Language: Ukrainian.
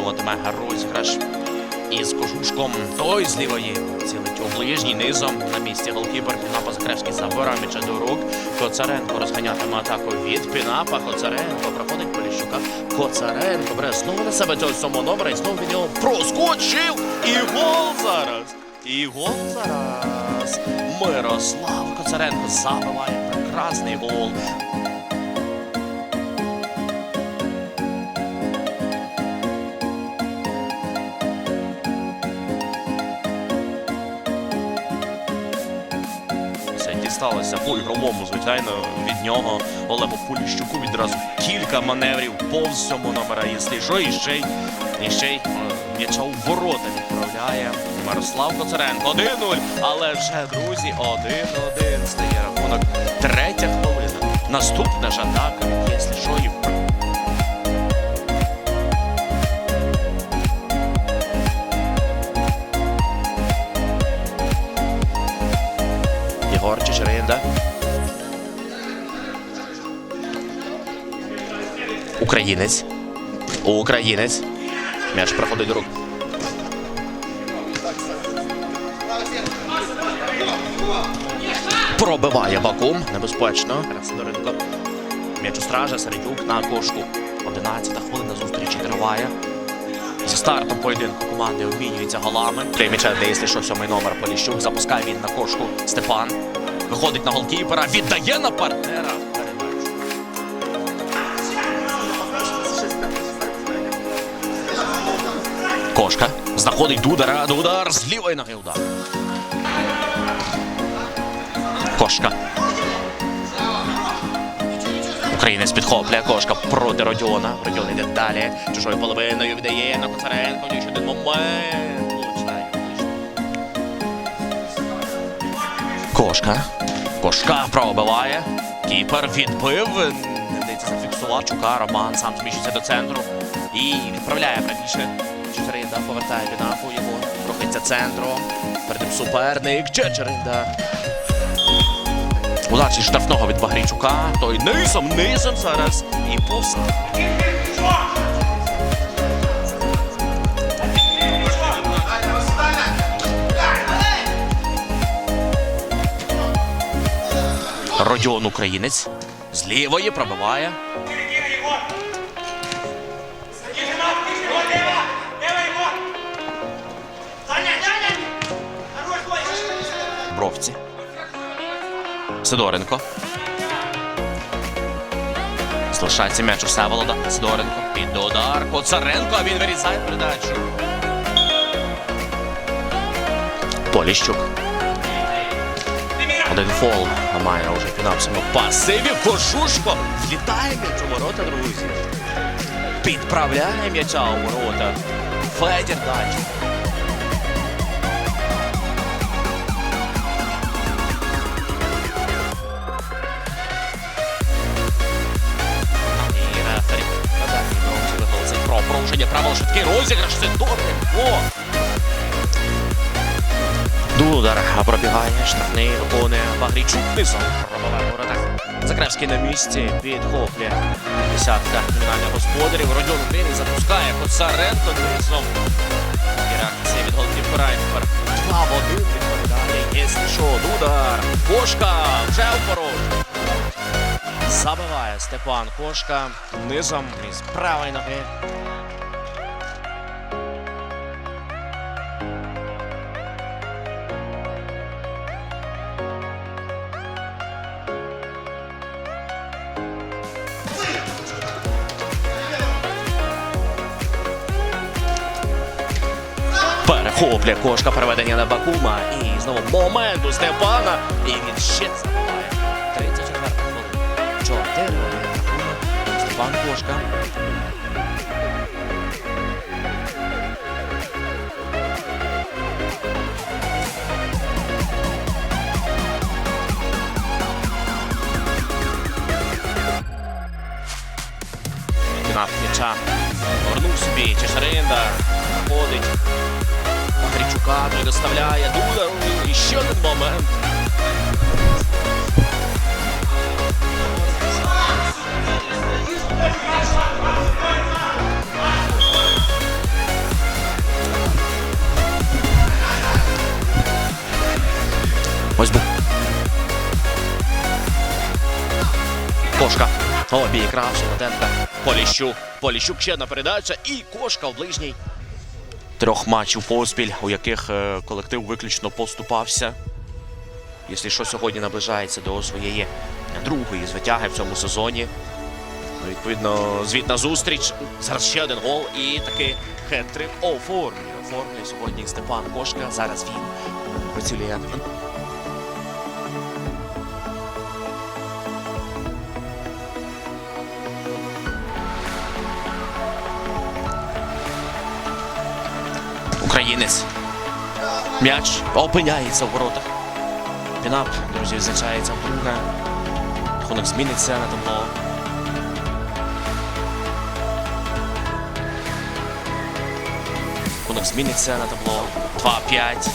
виконуватиме розіграш із кожушком. Той з лівої цілить у ближній низом на місці голкіпер Пінапа Закревський забирає м'яча до рук. Коцаренко розганятиме атаку від Пінапа. Коцаренко проходить Поліщука. Коцаренко бере знову на себе цього сьомого номера і знову від нього проскочив. І гол зараз. І гол зараз. Мирослав Коцаренко забиває прекрасний гол. Це дісталося по ігровому, звичайно, від нього Олегу Поліщуку відразу кілька маневрів повз номера. Якщо що, і ще й і ще й е, м'яча у ворота відправляє Мирослав Коцаренко. 1-0. Але вже, друзі, 1-1 стає рахунок. Третя хвилина. Наступна ж атака, якщо що, і Єгор Чечеринда. Українець. Українець. М'яч проходить до рук. Пробиває Бакум. Небезпечно. Сидоренко. М'яч у стража. Середюк на кошку. 11 хвилина зустрічі триває. Зі стартом поєдинку команди обмінюються голами. Прийміча, де якщо що, сьомий номер Поліщук. Запускає він на кошку Степан. Виходить на голкіпера, віддає на партнера. Кошка. Знаходить Дудара. Дудар з лівої ноги удар. Кошка. Українець підхоплює кошка проти Родіона. Родіон йде далі. Чужою половиною віддає на Коцаренко. Ще один момент. Кошка. Кошка пробиває. Кіпер відбив. Не зафіксувати. Чука, Роман сам зміщується до центру. І відправляє правіше. Чечеринда повертає Бінапу його. Рухається центром. Перед ним суперник. Чечеринда. Удар зі штрафного від Багрійчука. Той низом, низом зараз. І повз. Родіон українець. З лівої пробиває. Сидоренко. Залишається м'яч у Всеволода. Сидоренко. Під удар. Коцаренко. А він вирізає передачу. Поліщук. Один фол. Має вже фінансово пасиві. Кожушко. Влітає м'яч у ворота, друзі. Підправляє м'яча у ворота. Федір далі. Порушення правил швидкий розіграш. Це добре. О! Дудар пробігає, штрафний виконує Багрійчук низом. Пробиває ворота. Закревський на місці підхоплює десятка кримінальних господарів. Родіон України запускає Коцаренко низом. І реакція від голкіпера. І Тепер 2 в 1 відповідає. Єсні що, Дудар. Кошка вже у порожню. Забиває Степан Кошка низом із правої ноги. Перехоплює кошка переведення на Бакума. І знову момент у Степана. І він ще забиває. 34 хвилина. 4 Степан Кошка. Фінал м'яча. Повернув собі Чешаринда. Ходить. Квадрик доставляє Дудару. І ще один момент. Ось би. Кошка. Обігравши Латенка. Поліщук. Поліщук ще одна передача і кошка в ближній. Трьох матчів поспіль, у яких е, колектив виключно поступався. Якщо що сьогодні наближається до своєї другої звитяги в цьому сезоні. Ну, Відповідно, звітна зустріч. Зараз ще один гол і такий хет-трик оформлює. Оформлює сьогодні Степан Кошка. Зараз він працює. Українець. М'яч опиняється в воротах. Пінап, друзі, відзначається вдруге. Рахунок зміниться на табло. Рахунок зміниться на табло. 2-5.